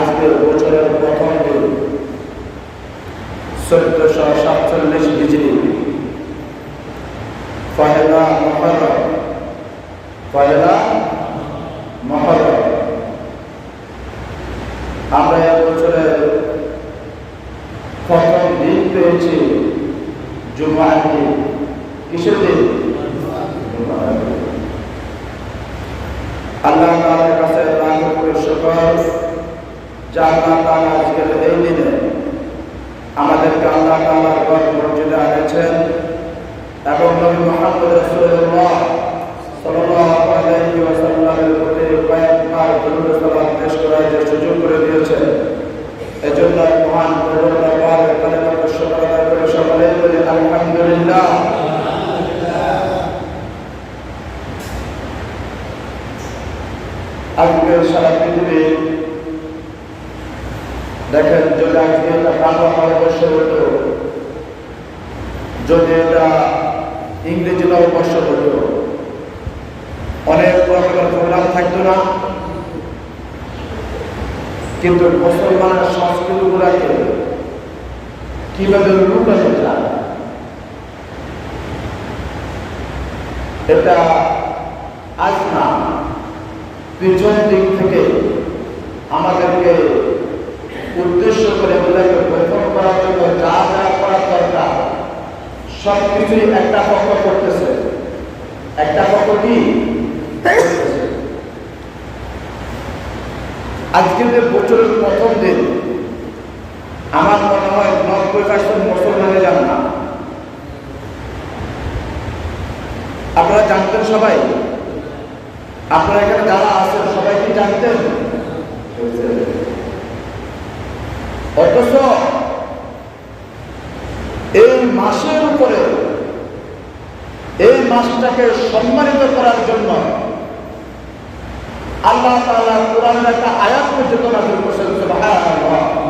আজকের বছরের প্রথম আলহামদুলিল্লাহ। আজকে সারা পৃথিবী দেখেন যদি আজকে এটা বাংলা ভারতবর্ষ হতো যদি এটা ইংরেজি নববর্ষ হতো অনেক রকমের প্রোগ্রাম থাকতো না। কিন্তু মুসলমানের সংস্কৃতি গুলাকে কীভাবে লুকানো যায় এটা আজ না পিছন দিক থেকে আমাদেরকে উদ্দেশ্য করে ওদেরকে গ্রহণ করার জন্য যা যা করার দরকার সব কিছুই একটা পক্ষ করতেছে। একটা পক্ষ কি। আজকে যে বছরের প্রথম দিন, আমার মনে হয় নব্বই পার্সেন্ট মুসলমানে যান না। আপনারা জানতেন সবাই? আপনারা এখানে যারা আছেন সবাই কি জানতেন? অথচ এই মাসের উপরে, এই মাসটাকে সম্মানিত করার জন্য আল্লাহ তাআলা কোরআনের একটা আয়াত পর্যন্ত নাযিল করেছেন, সুবহানাল্লাহ।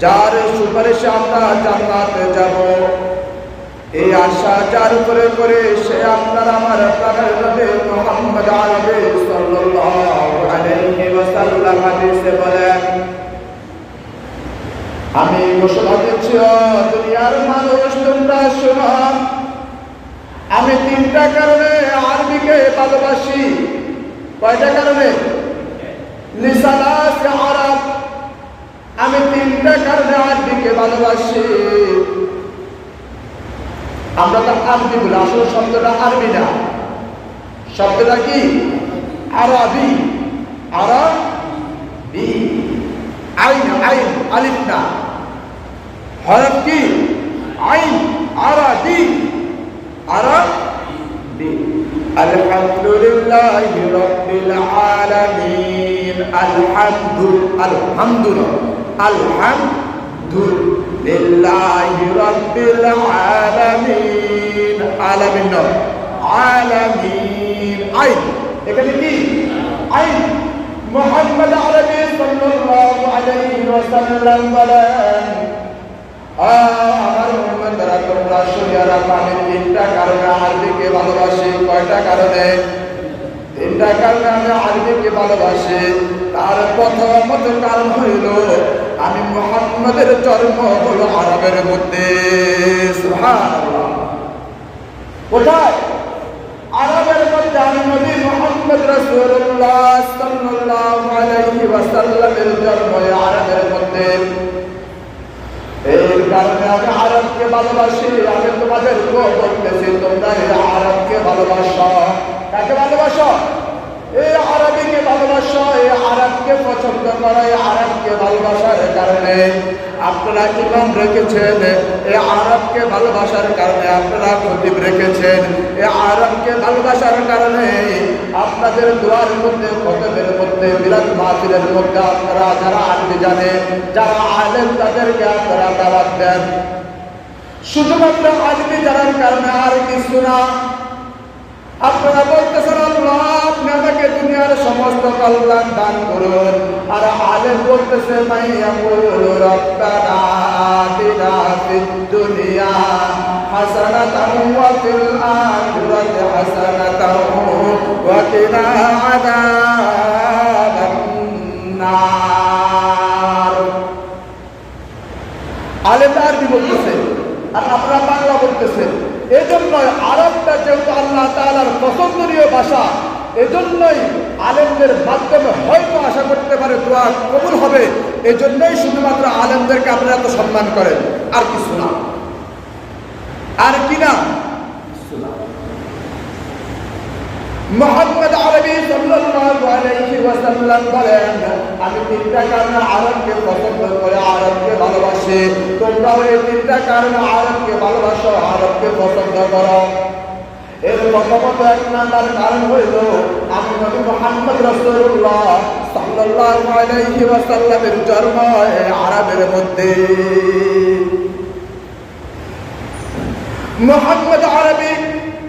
যার সুপারিশে আমরা জান্নাতে যাব। এই আশা যার উপরে করে সে আপনার আমার প্রাণের নবী মোহাম্মদ আরবি আমি ঘোষণা দিচ্ছি দুনিয়ার মানুষ, তোমরা শোনো, আমি তিনটা কারণে আরবিকে ভালোবাসি। কয়টা কারণে? লিসালাস আরব আমি তিনটা কারণে আরবিকে ভালোবাসি। আমরা তো আরবি বলি, আসলে শব্দটা আরবি না। শব্দটা কি? আরবি। আরবি। আইন আইন, আলিফ না। হরফ কি? আইন, আরবি। আরবি। আলহামদুলিল্লাহি রাব্বিল আলামিন। আলহামদু আলহামদুলিল্লাহ আলহামদুলিল্লাহি রাব্বিল আলামিন। আলামিন আলামিন। আইন। এখানে কি? আইন। মোহাম্মদ আরবি সাল্লাল্লাহু আলাইহি ওয়াসাল্লাম বলেন আমার মোহাম্মদরা তোমরা রাখো আমি তিনটা কারণে আরবিকে ভালোবাসি। কয়টা কারণে? কারণে আমি আরবিকে ভালোবাসি তার প্রথমত কারণ হইল আমি মোহাম্মদের জন্ম হলো আরবের মধ্যে। কোথায়? আরবের মধ্যে আমি নবী মোহাম্মদ রাসূলুল্লাহ সাল্লাল্লাহু আলাইহি ওয়াসাল্লামের জন্ম আরবের মধ্যে। কারণে আমি আরবকে ভালোবাসি, আমি তোমাদের বলতেছি, তোমরা আরবকে ভালোবাস। কাকে ভালোবাস? এই আরবিকে ভালোবাস, এই আরবকে পছন্দ করো, এই আরবকে ভালোবাসার কারণে। আপনারা ইমাম রেখেছেন, এ আরবকে ভালোবাসার কারণে আপনারা খতিব রেখেছেন, এ আরবকে ভালোবাসার কারণে আপনাদের দোয়ার মধ্যে খতমের মধ্যে, মিলাদ মাহফিলের মধ্যে আপনারা যারা আরবি জানে, যারা আলেন তাদেরকে আপনারা দাওয়াত দেন। শুধুমাত্র আজকে জানার কারণে আর কিছু না আপনারা বলতেছেন, আল্লাহ আপনি আমাকে দুনিয়ার সমস্ত কল্যাণ দান করুন। আর আলেম বলতেছে, মাইয়া বলো রব্বানা আতিনা ফিদ দুনিয়া হাসানাতান ওয়া ফিল আখিরাতি হাসানাতান ওয়া কিনা আযাবান নার। আলেমরা আরবি বলতেছে আর আপনারা বাংলা বলতেছেন এজন্যই আরবটা যেহেতু আল্লাহ তাআলার পছন্দনীয় ভাষা, এজন্যই আলেমদের মাধ্যমে হয়তো আশা করতে পারে দোয়া কবুল হবে। এজন্যই শুধুমাত্র আলেমদেরকে আপনারা এত সম্মান করেন। আর কিছু না। আর কি না? মোহাম্মদ আরবি আমি তিনটা কারণে আরবকে পছন্দ করে আরবকে ভালোবাসি। তোমরাও এই তিনটা কারণে আরবকে ভালোবাসো, আরবকে পছন্দ করো। এর প্রথমত কারণ হইল আমি নবী মোহাম্মদ রাসূলুল্লাহ সাল্লাল্লাহু আলাইহি আরবের মধ্যে। মোহাম্মদ আরবি,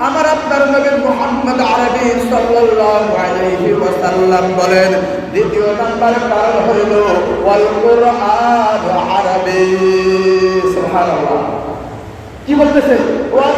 আমার আপনার নবী মোহাম্মদ আরবি সাল্লাল্লাহু আলাইহি ওয়াসাল্লাম বলেন, দ্বিতীয় নাম্বার কারণ হইল ওয়াল কুরআন আরবি। কি বলতেছে ওয়াল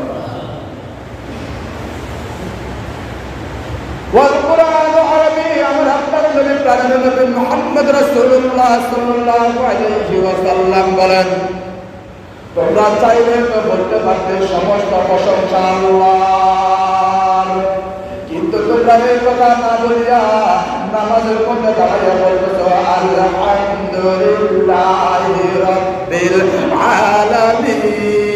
والقرآن عربي أمر أكبر النبي প্রাণের নবী মুহাম্মদ রাসূলুল্লাহ সাল্লাল্লাহু আলাইহি ওয়াসাল্লাম বলেন তোমরা চাইলে তো বলতে পারতে সমস্ত প্রশংসা আল্লাহর কিন্তু তোমরা এই কথা না বলিয়া নামাজের মধ্যে দাঁড়াইয়া বলতেছো আলহামদুলিল্লাহি রাব্বিল আলামিন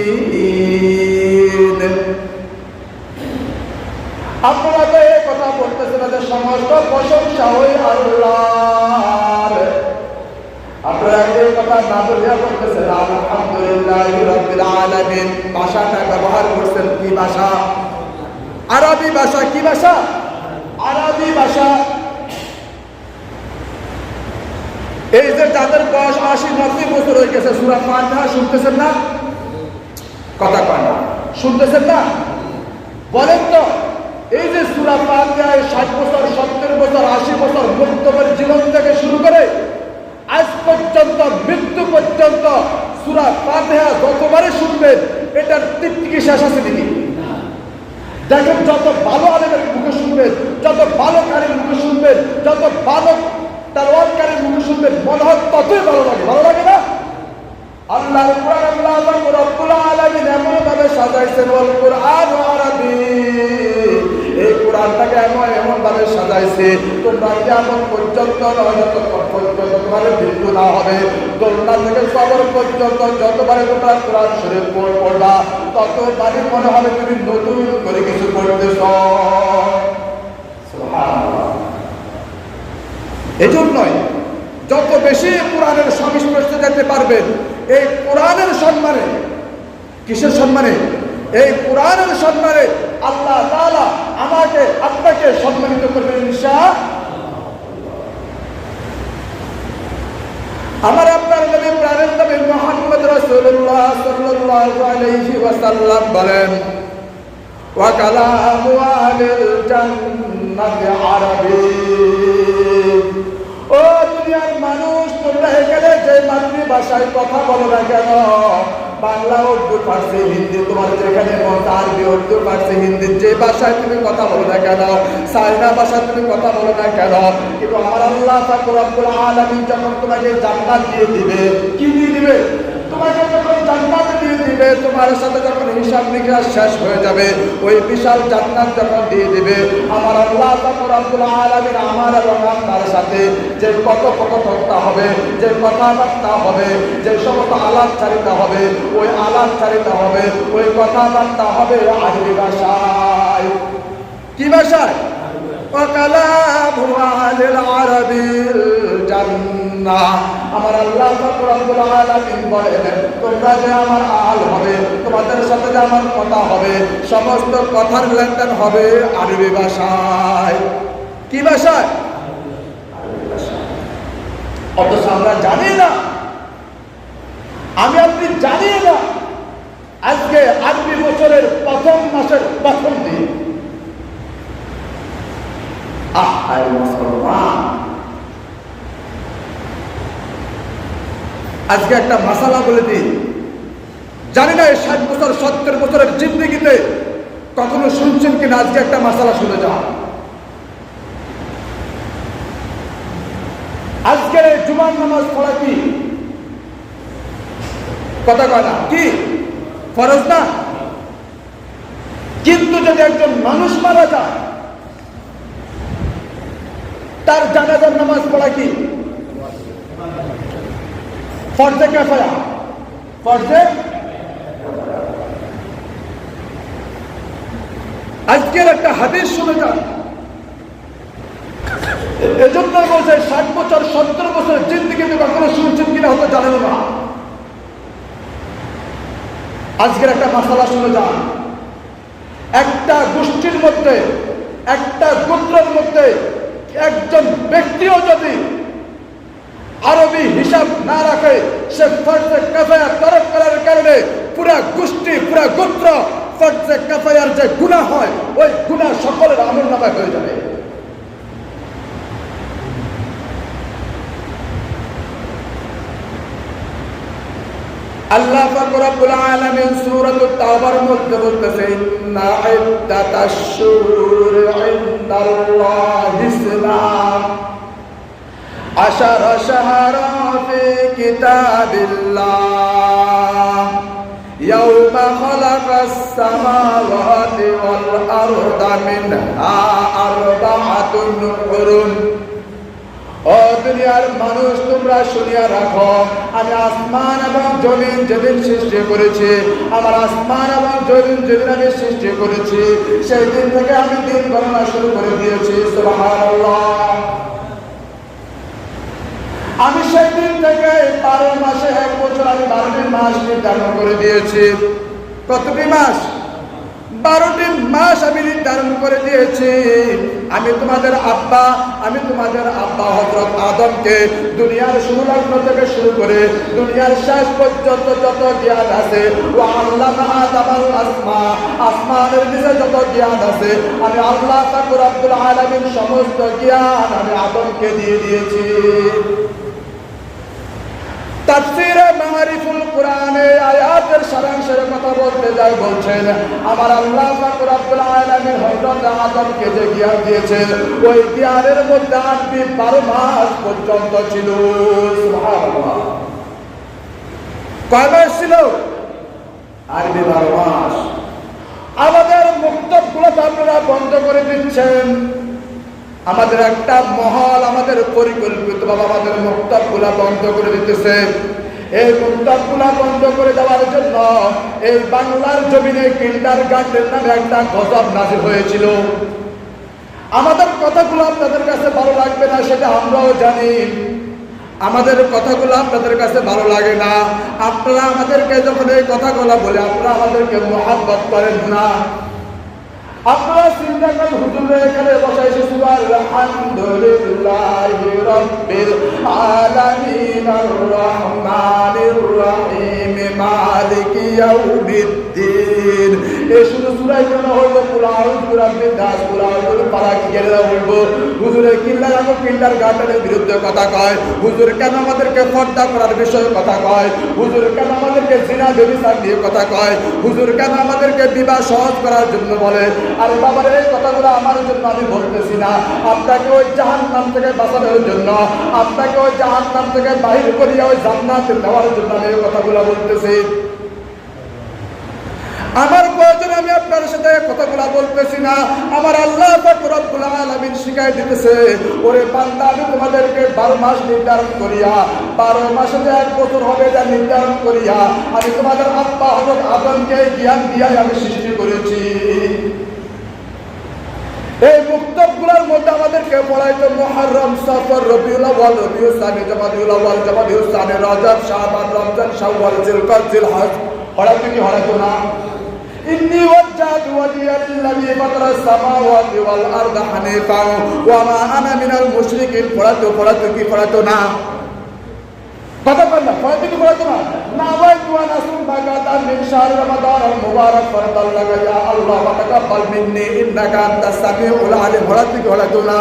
আপনারা তো এই কথা বলতেছেন যে সমস্ত প্রশংসা ওই আল্লাহর। আপনারা কথা না ভাষাটা ব্যবহার করছেন কি ভাষা? আরবি ভাষা, কি ভাষা? ভাষা। এই যে যাদের বয়স আশি, নব্বই বছর হয়ে গেছে, সুরা শুনতেছেন না? কথা কয় না। শুনতেছেন না? বলেন তো। এই যে সুরা ফাতিহায় ষাট বছর, সত্তর বছর, আশি বছর বক্তব্যের জীবন থেকে শুরু করে আজ পর্যন্ত, মৃত্যু পর্যন্ত সুরা ফাতিহা যতবারে শুনবেন, এটার তৃপ্তি কি শেষ আছে নাকি দেখেন, যত ভালো আলেমের মুখে শুনবেন, যত ভালো কারের মুখে শুনবেন, যত ভালো তালওয়াতকারীর মুখে শুনবেন, মনে হয় ততই ভালো লাগে। ভালো লাগে না? আল্লাহ আল্লাহ রব্বুল আলামিন এমন ভাবে সাজাইছেন, ওয়াল কোরআন কোরআনটাকে এমন এমন ভাবে সাজাইছে, তোমরা কেমন পর্যন্ত পর্যন্ত তোমার মৃত্যু না হবে দোলনা থেকে সবর পর্যন্ত যতবারে তোমরা কোরআন শরীফ পড়- পড়বা, ততবারই মনে হবে তুমি নতুন করে কিছু করতেছ। এজন্যই যত বেশি কোরআনের সংস্পর্শে যেতে পারবেন, এই কোরআনের সম্মানে, কিসের সম্মানে? এই কোরআনের সম্মানে আল্লাহ তাআলা আমাকে, আপনাকে সম্মানিত করবেন ইনশাআল্লাহ। আমার আপনার নবী, প্রাণের নবী মোহাম্মদ রাসূলুল্লাহ সাল্লাল্লাহু আলাইহি বলেন, ওয়া কালামু আহলিল জান্নাতি ও দুনিয়ার মানুষ, তোমরা এখানে যে মাতৃভাষায় কথা বলো না কেন? বাংলা উর্দু পারছে হিন্দি। তোমার যেখানে মত আরবি উর্দু পারছে হিন্দি। যে ভাষায় তুমি কথা বলো না কেন? সাইনা ভাষায় তুমি কথা বলো না কেন? কিন্তু আমার আল্লাহ ফাকুর আব্দুল আলমী যখন তোমাকে জান্নাত দিয়ে দিবে, কি দিয়ে দিবে? তোমাকে যখন জান্নাত দিয়ে দিবে তোমার সাথে যখন হিসাব নিকাশ শেষ হয়ে যাবে ওই বিশাল জান্নাত যখন দিয়ে দিবে আমার আল্লাহ তাকর আব্দুল আলমিন আমার এবং আপনার সাথে যে কত কথোপকথা হবে যে কথাবার্তা হবে যে সমস্ত আলাপচারিতা হবে ওই আলাপচারিতা হবে ওই কথাবার্তা হবে আরবি ভাষায় কি ভাষায় وكلام أهل العرب الجنة আমার আল্লাহ রব্বুল আলামিন বলেন, তোমরা যে আমার আল হবে, তোমাদের সাথে যে আমার কথা হবে, সমস্ত কথার লেনদেন হবে আরবি ভাষায়। কি ভাষায়। অথচ আমরা জানি না। আমি আপনি জানি না। আজকে আরবি বছরের প্রথম মাসের প্রথম দিন। আহায় মুসলমান। আজকে একটা মাসালা বলে দিই। জানি না এই ষাট বছর, সত্তর বছরের জিন্দগিতে কখনো শুনছেন কিনা আজকে একটা মাসালা শুনে আজকের এই জুমার নামাজ পড়া কি? কথা কয় না। কি? ফরজ না? কিন্তু যদি একজন মানুষ মারা যায়, তার জানাজার নামাজ পড়া কি? ফর্জে কেফায়া ফর্জে আজকের একটা হাদিস শুনে যান এজন্য বলছে ষাট বছর সত্তর বছর জিন্দিগিতে কখনো শুনছেন কিনা হতে জানেন না আজকের একটা মশালা শুনে যান একটা গোষ্ঠীর মধ্যে একটা গোত্রের মধ্যে একজন ব্যক্তিও যদি আরবি হিসাব না রাখে, সে ফর্জে কাফায়া তরফ করার কারণে পুরা গোষ্ঠী, পুরা গোত্র ফর্জে কাফায়ার যে গুণা হয়, ওই গুণা সকলের আমল নামায় হয়ে যাবে। আল্লাহ রব্বুল আলামিন সূরাতুত তাওবার মধ্যে বলতেছে না ইদ্দাতাশ শুহুর ইনদাল্লাহিস ইসলাম আশারা শাহরা ফি কিতাবিল্লাহ يوم خلق السماوات والأرض منها أربعة حرم ও দুনিয়ার মানুষ তোমরা শুনিয়া রাখো আমি আসমান এবং জমিন যেদিন সৃষ্টি করেছি আমার আসমান এবং জমিন যেদিন আমি সৃষ্টি করেছি সেই দিন থেকে আমি দিন গণনা শুরু করে দিয়েছি সুবহানাল্লাহ আমি সেই দিন থেকে বারো মাসে এক বছর আমি বারোটি মাস নির্ধারণ করে দিয়েছি। কতটি মাস, বারোটি মাস আমি নির্ধারণ করে দিয়েছি। আমি তোমাদের আব্বা, আমি তোমাদের আব্বা হজরত আদমকে দুনিয়ার সুলগ্ন থেকে শুরু করে দুনিয়ার শেষ পর্যন্ত যত জ্ঞান আছে, ও আল্লাহ আদামাল আসমা, আসমানের নিচে যত জ্ঞান আছে, আমি আল্লাহ তাকুর আব্দুল আলমীর সমস্ত জ্ঞান আমি আদমকে দিয়ে দিয়েছি। তাফসীরে মারিফুল কোরআনে বলছেন আদমকে যে জ্ঞান দিয়েছেন, ওই জ্ঞানের মধ্যে বারো মাস পর্যন্ত ছিল। মাস ছিল? মাস। আমাদের মুক্তবগুলো তো আপনারা বন্ধ করে দিচ্ছেন। আমাদের একটা মহল আমাদের পরিকল্পিত, বাবা আমাদের মুক্তাবগুলা বন্ধ করে দিতেছে। এই মুক্তাবগুলা বন্ধ করে দেওয়ার জন্য এই বাংলার জমিনে কিন্ডার গার্ডেন নামে একটা গজব নাজির হয়েছিল। আমাদের কথাগুলো আপনাদের কাছে ভালো লাগবে না সেটা আমরাও জানি। আমাদের কথাগুলো আপনাদের কাছে ভালো লাগে না। আপনারা আমাদেরকে যখন এই কথাগুলো বলে, আপনারা আমাদেরকে মহাব্বত করেন না। আপনারা চিন্তা করেন হুজুরের এখানে বসাইছে সুবার আলহামদুলিল্লাহ রাব্বিল আলামিন আর রহমানির রহিম, মালিকি ইয়াউমিদ্দিন। শুধু সুরাই কেন হইল কুরআন কুরআন দাস কুরআন পারা কি গেলে হইবো হুজুরে কিল্লা কিল্লার গার্ডেনের বিরুদ্ধে কথা কয়। হুজুর কেন আমাদেরকে কথা কয়? হুজুর কেন আমাদেরকে জিনা নিয়ে কথা কয়? হুজুর কেন আমাদেরকে বিবাহ সহজ করার জন্য বলে? আর বাবার, এই কথাগুলো আমার জন্য আমি বলতেছি না। আপনাকে ওই জাহান নাম থেকে বাঁচানোর জন্য, আপনাকে ওই জাহান নাম থেকে বাহির করিয়া ওই জান্নাত দেওয়ার জন্য আমি কথাগুলো বলতেছি আমার প্রয়োজন আমি আপনার সাথে কথাগুলো বলতেছি না আমার আল্লাহ রব্বুল আলামিন শিখাই দিতেছে, ওরে বান্দা, আমি তোমাদেরকে বারো মাস নির্ধারণ করিয়া, বারো মাসে যে এক বছর হবে যা নির্ধারণ করিয়া, আমি তোমাদের আব্বা হজরত আদমকে জ্ঞান দিয়াই আমি সৃষ্টি করেছি। এই মুক্তবগুলোর মধ্যে আমাদেরকে পড়াইতো মহরম সফর, রবিউল আউয়াল, রবিউল সানি জামাদিউল আউয়াল জামাদিউল সানি, রজব শাবান রমজান, শাওয়াল জিলকদ জিলহজ। পড়াইতো কি إني وجهت وجهي للذي فطر السماوات والأرض حنيفا وما أنا من المشركين পড়াতো পড়াতো কি পড়াতো না কথা বল না পড়াতো কি পড়াতো না নাওয়াইতু আন আসুম বাগাতান মিন শাহর রমাদান আল মুবারক ফরদাল লাগা ইয়া আল্লাহ ওয়া তাকাব্বাল মিন্নি ইন্নাকা আনতাস সামিউল আলিম পড়াতো কি পড়াতো না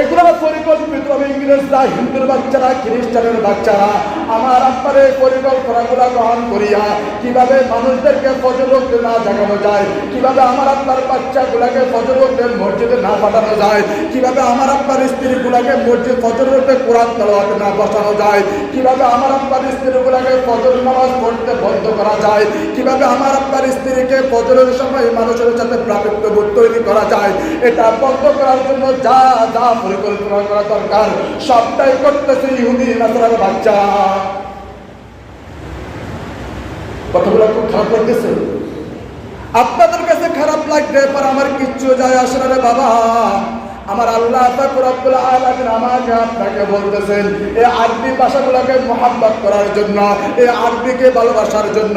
এগুলো পরিকল্পিত হবে ইংরেজরা হিন্দুর বাচ্চারা, খ্রিস্টানের বাচ্চারা। আমার আপনার এই পরিকল্পনাগুলো গ্রহণ করিয়া কীভাবে মানুষদেরকে ফজরতে না জাগানো যায়, কীভাবে আমার আপনার বাচ্চাগুলাকে ফজরতে মসজিদে না পাঠানো যায়, কীভাবে আমার আপনার স্ত্রীগুলাকে মসজিদ ফজরতে কোরআন তলাতে না বসানো যায়, কীভাবে আমার আপনার স্ত্রীগুলাকে ফজর নামাজ পড়তে বন্ধ করা যায়, কীভাবে আমার আপনার স্ত্রীকে ফজরের সময় মানুষের সাথে প্রাকৃত্য বোধ তৈরি করা যায়, এটা বন্ধ করার জন্য যা যা পরিকল্পনা করা দরকার। সবটাই করতেছে ইহুদি নাসার বাচ্চা। কথাগুলো খুব খারাপ লাগতেছে। আপনাদের কাছে খারাপ লাগবে পর, আমার কিচ্ছু যায় আসলে বাবা। আমার আল্লাহ আমাকে আপনাকে বলতেছেন, এই আরবি ভাষাগুলোকে মোহাম্মত করার জন্য, এই আরবিকে ভালোবাসার জন্য,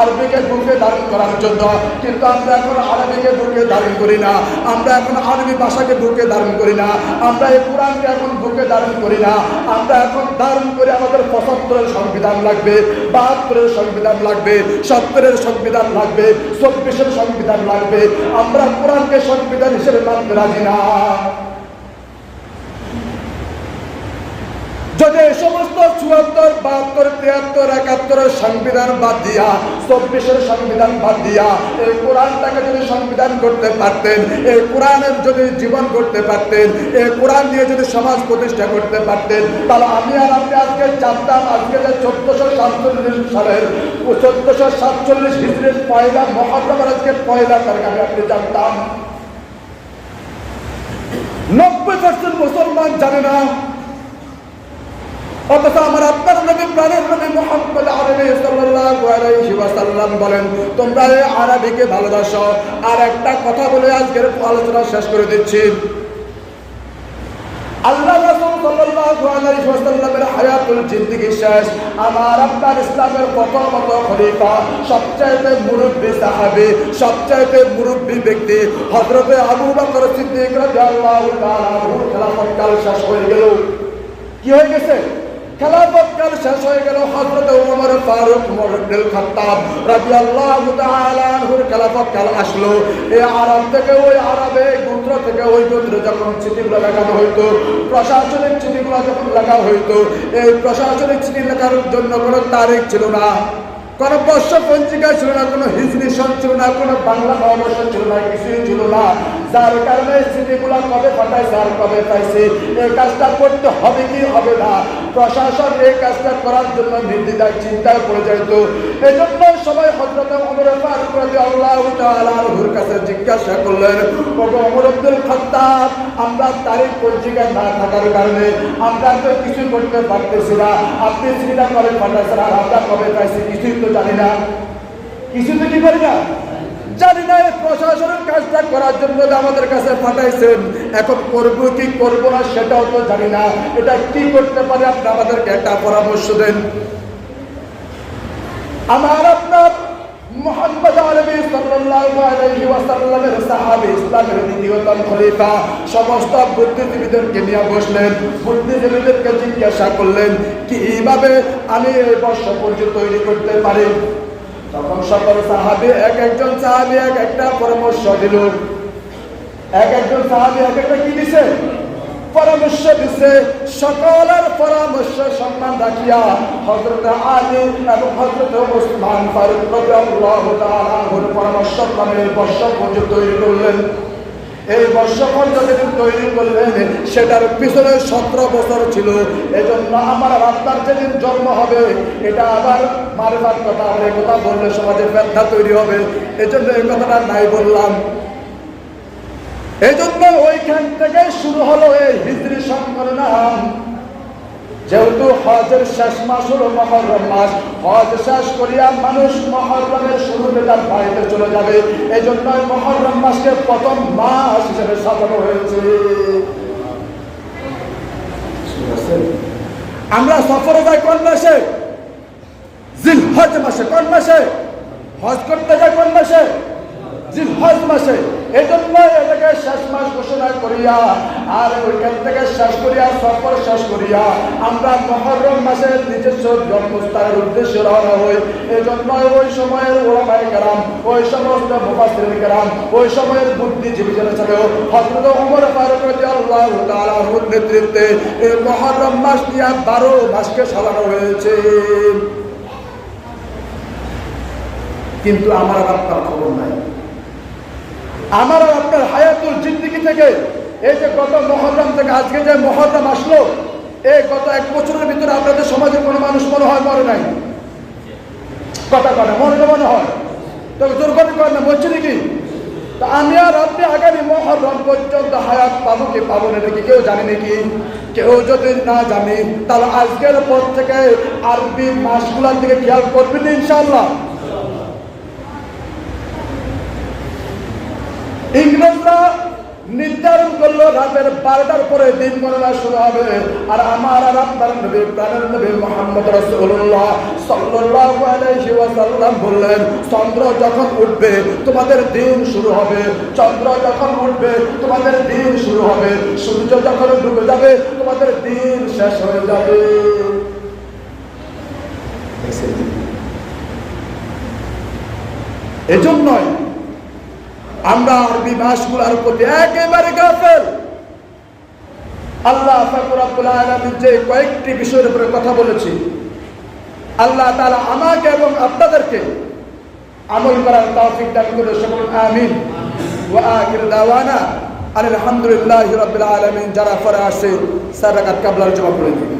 আরবিকে বুকে ধারণ করার জন্য। কিন্তু আমরা এখন আরবিকে বুকে ধারণ করি না, আমরা এখন আরবি ভাষাকে বুকে ধারণ করি না, আমরা এই কোরআনকে এখন বুকে ধারণ করি না, আমরা এখন ধারণ করে আমাদের পঁচাত্তরের সংবিধান লাগবে, বাহাত্তরের সংবিধান লাগবে, সত্তরের সংবিধান লাগবে, চব্বিশের সংবিধান লাগবে। আমরা কোরআনকে সংবিধান হিসেবে মানতে রাজি না। যদি এই সমস্ত চুয়াত্তর, বাহাত্তর, তিয়াত্তর, একাত্তরের সংবিধান বাদ দিয়া, চব্বিশের সংবিধান বাদ দিয়া, এই কোরআনটাকে যদি সংবিধান করতে পারতেন, এই কোরআনের যদি জীবন করতে পারতেন, এই কোরআন দিয়ে যদি সমাজ প্রতিষ্ঠা করতে পারতেন, তাহলে আমি আর আপনি আজকে জানতাম আজকে যে চোদ্দশো সাতচল্লিশ সালের, চোদ্দশো সাতচল্লিশ হিজড়ির পয়লা মহাপ্রভার আজকে পয়লা তারিখ, আমি আপনি জানতাম। নব্বই পার্সেন্ট মুসলমান জানে না অথচ আমার আপনার নবী প্রাণের নবী মোহাম্মদ আরবি সাল্লাল্লাহু আলাইহি ওয়াসাল্লাম বলেন, তোমরা এই আরবিকে ভালোবাসো। আর একটা কথা বলে আজকের আলোচনা শেষ করে দিচ্ছি। আল্লাহ রাসূল সাল্লাল্লাহু আলাইহি ওয়াসাল্লামের হায়াতুল শেষ। আমার আপনার ইসলামের প্রথমত খলিফা, সবচাইতে মুরব্বী সাহাবী, সবচাইতে মুরব্বী ব্যক্তি হযরতে আবু বকর সিদ্দিক রাদিয়াল্লাহু তাআলা কাল শেষ হয়ে গেল। কি হয়ে গেছে? খেলাফত কাল শেষ হয়ে গেল হজরত উমর ফারুক মুরদ্দিল খাত্তাব রাদিয়াল্লাহু তাআলা আনহুর খেলাফতকাল আসলো। এই আরব থেকে ওই আরবে গোত্র থেকে ওই গোত্র যখন চিঠিগুলো লেখানো হইতো, প্রশাসনিক চিঠিগুলো যখন লেখা হইতো, এই প্রশাসনিক চিঠি লেখার জন্য কোনো তারিখ ছিল না। কোনো বর্ষ পঞ্জিকা ছিল না, কোনো হিজরি সন ছিল না, কোনো বাংলা নববর্ষ ছিল না, কিছুই ছিল না। যার কারণে স্মৃতিগুলো কবে পাঠাইছে আর কবে পাইছে? এই কাজটা করতে হবে কি হবে না? প্রশাসন এই কাজটা করার জন্য নির্দ্বিধায় চিন্তায় পড়ে যেত এই জন্য সবাই হজরত অমর ফারুক রাদিয়াল্লাহু তাআলা কাছে জিজ্ঞাসা করলেন অমর আব্দুল খাত্তাব, আমরা তারিখ পঞ্জিকা না থাকার কারণে আমরা তো কিছু করতে পারতেছি না। আপনি চিন্তা করেন পাঠাইছেন আর আমরা কবে পাইছি? কিছুই তো জানি না। কিছু তো কি করি না। জানি না এই প্রশাসনের কাজটা করার জন্য আমাদের কাছে পাঠাইছেন। এখন করব কি করব না সেটাও তো জানি না। এটা কি করতে পারে? আপনি আমাদেরকে একটা পরামর্শ দেন। আমার আপনার আরবি সাল্লাল্লাহু আলাইহি ওয়াসাল্লামের নিয়ে বসলেন, বুদ্ধিজীবীদেরকে জিজ্ঞাসা করলেন, কীভাবে আমি এই বর্ষপঞ্জি তৈরি করতে পারি? তখন এক একজন সাহাবি এক একটা পরামর্শ দিল। এক একজন সাহাবি এক একটা কি দিছে? পরামর্শ দিছে, সকলের পরামর্শ সম্মান রাখিয়া হজরত আলী এবং হজরত ওসমান ফারুক পরামর্শ ক্রমে বর্ষ পর্যন্ত তৈরি করলেন। এই বর্ষপঞ্জ যেদিন তৈরি করলেন, সেটার পিছনে সতেরো বছর ছিল। এজন্য আমার আপনার যেদিন জন্ম হবে, এটা আবার মারবার কথা এই কথা বললে সমাজে ব্যথা তৈরি হবে। এজন্য এই কথাটা নাই বললাম। এই জন্য ওইখান থেকে শুরু হলো এই হিজরি সম্মেলন যেহেতু হজের শেষ মাস হলো মহরম মাস, হজ শেষ করিয়া মানুষ মহরমের শুরুতে তার বাড়িতে চলে যাবে। এই জন্য মহরম মাসকে প্রথম মাস হিসেবে সাজানো হয়েছে। আমরা সফরে যাই কোন মাসে? জিল হজ মাসে কোন মাসে? হজ করতে যাই কোন মাসে? জিল হজ মাসে এটাকে শেষ মাস ঘোষণা করিয়া, আর ওইখান থেকে শেষ করিয়া, সফর শেষ করিয়া, আমরা মহরম নিজস্ব জন্মস্থানের উদ্দেশ্যে রওনা হই। ওই সময়ের ওই সমস্ত কেরাম, ওই সময়ের বুদ্ধিজীবী হযরত ওমর ফারুক নেতৃত্বে এই মহরম মাস দিয়া বারো মাসকে সাজানো হয়েছে। কিন্তু আমার আর আপনার খবর নাই। আমার আর আপনার হায়াতুল জিন্দিগি থেকে এই যে গত মহরম থেকে আজকে যে মহরম আসলো, এই গত এক বছরের ভিতরে আপনাদের সমাজে কোনো মানুষ মনে হয় মরে নাই। কথা কথা মনে মনে হয়। তো দুর্গতি করেন না, বলছি নাকি? তো আমি আর আপনি আগামী মহরম পর্যন্ত হায়াত পাবো কি পাবো না নাকি কেউ জানে নাকি? কেউ যদি না জানে, তাহলে আজকের পর থেকে আরবি মাসগুলার দিকে খেয়াল করবেন ইনশাল্লাহ ইংরেজরা নির্ধারণ করল রাতের বারোটার পরে দিন গণনা শুরু হবে। আর আমার আর আপনার নবী, প্রাণের নবী মোহাম্মদ ওয়াসাল্লাম বললেন, চন্দ্র যখন উঠবে, তোমাদের দিন শুরু হবে। চন্দ্র যখন উঠবে, তোমাদের দিন শুরু হবে। সূর্য যখন ডুবে যাবে, তোমাদের দিন শেষ হয়ে যাবে। এজন্যই আমরা আরবি মাসগুলোর প্রতি একেবারে গাফেল। আল্লাহ ফাকুর আব্দুল আলমীর যে কয়েকটি বিষয়ের উপরে কথা বলেছি আল্লাহ তালা আমাকে এবং আপনাদেরকে আমল করার তৌফিক দান করে সকল আমিন। ওয়া আখির দাওয়ানা আলহামদুলিল্লাহ রাব্বিল আলামিন। যারা পরে আসে সারাকাত কাবলার জমা করে দিন।